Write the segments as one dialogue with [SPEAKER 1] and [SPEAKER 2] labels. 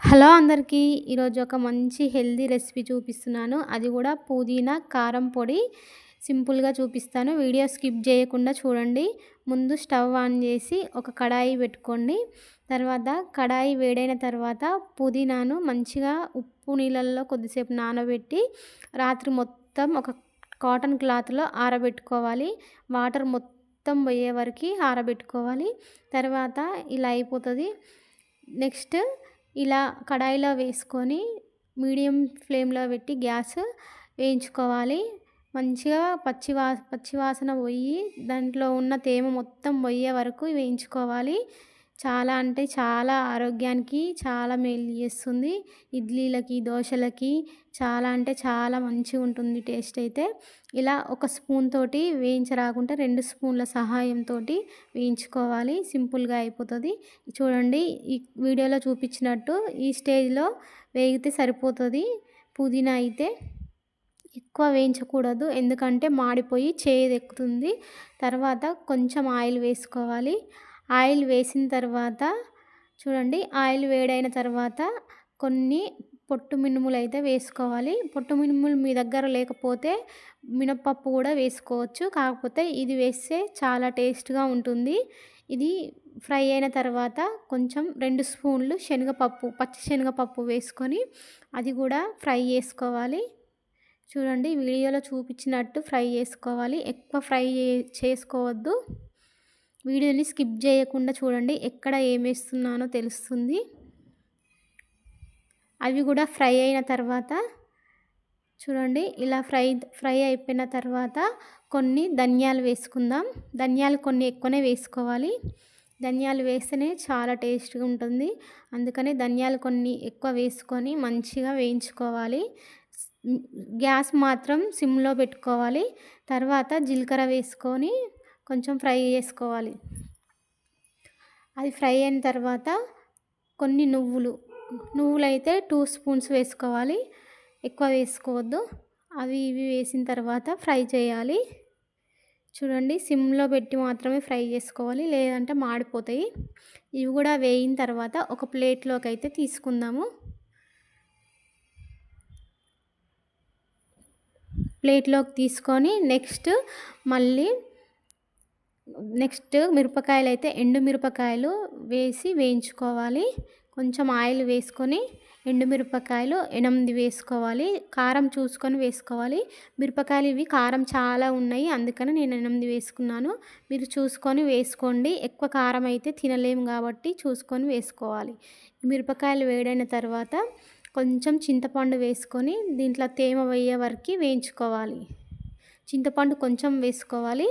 [SPEAKER 1] Hello అందరికీ ఈరోజు ఒక మంచి హెల్దీ రెసిపీ చూపిస్తున్నాను. అది కూడా పుదీనా కారం పొడి సింపుల్గా చూపిస్తాను. వీడియో స్కిప్ చేయకుండా చూడండి. ముందు స్టవ్ ఆన్ చేసి ఒక కడాయి పెట్టుకోండి. తర్వాత కడాయి వేడైన తర్వాత పుదీనాను మంచిగా ఉప్పు నీళ్ళల్లో కొద్దిసేపు నానబెట్టి రాత్రి మొత్తం ఒక కాటన్ క్లాత్లో ఆరబెట్టుకోవాలి. వాటర్ మొత్తం పోయే వరకు ఆరబెట్టుకోవాలి. తర్వాత ఇలా అయిపోతుంది. నెక్స్ట్ ఇలా కడాయిలో వేసుకొని మీడియం ఫ్లేమ్లో పెట్టి గ్యాస్ వేయించుకోవాలి. మంచిగా పచ్చివా పచ్చివాసన పోయి దాంట్లో ఉన్న తేమ మొత్తం పోయే వరకు వేయించుకోవాలి. చాలా అంటే చాలా ఆరోగ్యానికి చాలా మేలు చేస్తుంది. ఇడ్లీలకి దోశలకి చాలా అంటే చాలా మంచిగా ఉంటుంది టేస్ట్ అయితే. ఇలా ఒక స్పూన్ తోటి వేయించరాకుంటే రెండు స్పూన్ల సహాయంతో వేయించుకోవాలి. సింపుల్గా అయిపోతుంది. చూడండి ఈ వీడియోలో చూపించినట్టు ఈ స్టేజ్లో వేగితే సరిపోతుంది. పుదీనా అయితే ఎక్కువ వేయించకూడదు. ఎందుకంటే మాడిపోయి చేదు ఎక్కుతుంది తర్వాత కొంచెం ఆయిల్ వేసుకోవాలి. ఆయిల్ వేసిన తర్వాత చూడండి ఆయిల్ వేడైన తర్వాత కొన్ని పొట్టు మినుములు అయితే వేసుకోవాలి. పొట్టు మినుములు మీ దగ్గర లేకపోతే మినప్పప్పు కూడా వేసుకోవచ్చు. కాకపోతే ఇది వేస్తే చాలా టేస్ట్గా ఉంటుంది. ఇది ఫ్రై అయిన తర్వాత కొంచెం రెండు స్పూన్లు శనగపప్పు పచ్చి శనగపప్పు వేసుకొని అది కూడా ఫ్రై చేసుకోవాలి. చూడండి వీడియోలో చూపించినట్టు ఫ్రై చేసుకోవాలి. ఎక్కువ ఫ్రై చేసుకోవద్దు. వీడియోని స్కిప్ చేయకుండా చూడండి. ఎక్కడ ఏమేస్తున్నానో తెలుస్తుంది. అవి కూడా ఫ్రై అయిన తర్వాత చూడండి. ఇలా ఫ్రై ఫ్రై అయిపోయిన తర్వాత కొన్ని ధనియాలు వేసుకుందాం. ధనియాలు కొన్ని ఎక్కువనే వేసుకోవాలి. ధనియాలు వేస్తేనే చాలా టేస్ట్గా ఉంటుంది. అందుకనే ధనియాలు కొన్ని ఎక్కువ వేసుకొని మంచిగా వేయించుకోవాలి. గ్యాస్ మాత్రం సిమ్లో పెట్టుకోవాలి. తర్వాత జీలకర్ర వేసుకొని కొంచెం ఫ్రై చేసుకోవాలి. అది ఫ్రై అయిన తర్వాత కొన్ని నువ్వులు నువ్వులు అయితే టూ స్పూన్స్ వేసుకోవాలి. ఎక్కువ వేసుకోవద్దు. అవి ఇవి వేసిన తర్వాత ఫ్రై చేయాలి. చూడండి సిమ్లో పెట్టి మాత్రమే ఫ్రై చేసుకోవాలి. లేదంటే మాడిపోతాయి. ఇవి కూడా వేయిన తర్వాత ఒక ప్లేట్లోకి అయితే తీసుకుందాము. ప్లేట్లోకి తీసుకొని నెక్స్ట్ మళ్ళీ నెక్స్ట్ మిరపకాయలు అయితే ఎండు మిరపకాయలు వేసి వేయించుకోవాలి. కొంచెం ఆయిల్ వేసుకొని ఎండుమిరపకాయలు ఎనిమిది వేసుకోవాలి. కారం చూసుకొని వేసుకోవాలి. మిరపకాయలు ఇవి కారం చాలా ఉన్నాయి అందుకని నేను ఎనిమిది వేసుకున్నాను. మీరు చూసుకొని వేసుకోండి. ఎక్కువ కారం అయితే తినలేము కాబట్టి చూసుకొని వేసుకోవాలి. మిరపకాయలు వేడైన తర్వాత కొంచెం చింతపండు వేసుకొని దీంట్లో తేమ వేయే వరకు వేయించుకోవాలి. చింతపండు కొంచెం వేసుకోవాలి.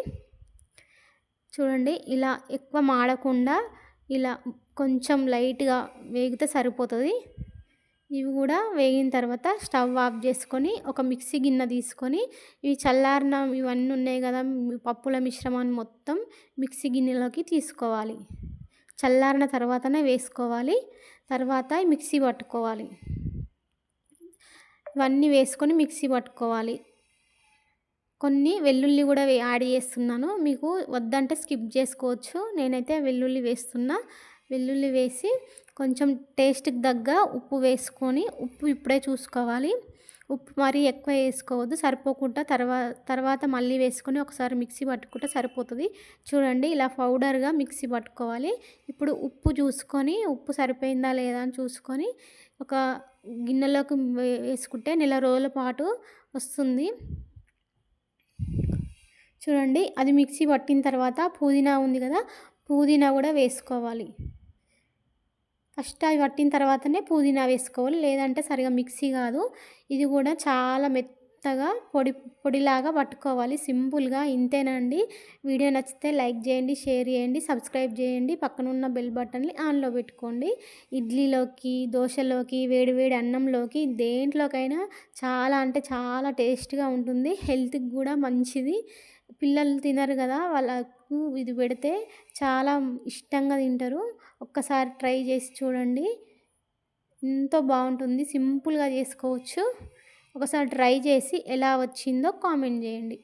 [SPEAKER 1] చూడండి ఇలా ఎక్కువ మాడకుండా ఇలా కొంచెం లైట్గా వేగితే సరిపోతుంది. ఇవి కూడా వేగిన తర్వాత స్టవ్ ఆఫ్ చేసుకొని ఒక మిక్సీ గిన్నె తీసుకొని ఇవి చల్లారిన ఇవన్నీ ఉన్నాయి కదా పప్పుల మిశ్రమాన్ని మొత్తం మిక్సీ గిన్నెలోకి తీసుకోవాలి. చల్లారిన తర్వాతనే వేసుకోవాలి. తర్వాత మిక్సీ పట్టుకోవాలి. ఇవన్నీ వేసుకొని మిక్సీ పట్టుకోవాలి. కొన్ని వెల్లుల్లి కూడా యాడ్ చేస్తున్నాను. మీకు వద్దంటే స్కిప్ చేసుకోవచ్చు. నేనైతే వెల్లుల్లి వేస్తున్నా. వెల్లుల్లి వేసి కొంచెం టేస్ట్కి తగ్గ ఉప్పు వేసుకొని ఉప్పు ఇప్పుడే చూసుకోవాలి. ఉప్పు మరీ ఎక్కువ వేసుకోవద్దు. సరిపోకుండా తర్వాత తర్వాత మళ్ళీ వేసుకొని ఒకసారి మిక్సీ పట్టుకుంటే సరిపోతుంది. చూడండి ఇలా పౌడర్గా మిక్సీ పట్టుకోవాలి. ఇప్పుడు ఉప్పు చూసుకొని ఉప్పు సరిపోయిందా లేదా అని చూసుకొని ఒక గిన్నెలోకి వేసుకుంటే నెల రోజుల పాటు వస్తుంది. చూడండి అది మిక్సీ పట్టిన తర్వాత పుదీనా ఉంది కదా పుదీనా కూడా వేసుకోవాలి. ఫస్ట్ అవి పట్టిన తర్వాతనే పుదీనా వేసుకోవాలి. లేదంటే సరిగా మిక్సీ కాదు. ఇది కూడా చాలా మెత్తగా పొడి పొడిలాగా పట్టుకోవాలి. సింపుల్గా ఇంతేనండి. వీడియో నచ్చితే లైక్ చేయండి షేర్ చేయండి సబ్స్క్రైబ్ చేయండి. పక్కన ఉన్న బెల్ బటన్ని ఆన్లో పెట్టుకోండి. ఇడ్లీలోకి దోశలోకి వేడివేడి అన్నంలోకి దేంట్లోకైనా చాలా అంటే చాలా టేస్ట్గా ఉంటుంది. హెల్త్కి కూడా మంచిది. పిల్లలు తినరు కదా వాళ్ళకు ఇది పెడితే చాలా ఇష్టంగా తింటారు. ఒక్కసారి ట్రై చేసి చూడండి. ఎంతో బాగుంటుంది. సింపుల్గా చేసుకోవచ్చు. ఒకసారి ట్రై చేసి ఎలా వచ్చిందో కామెంట్ చేయండి.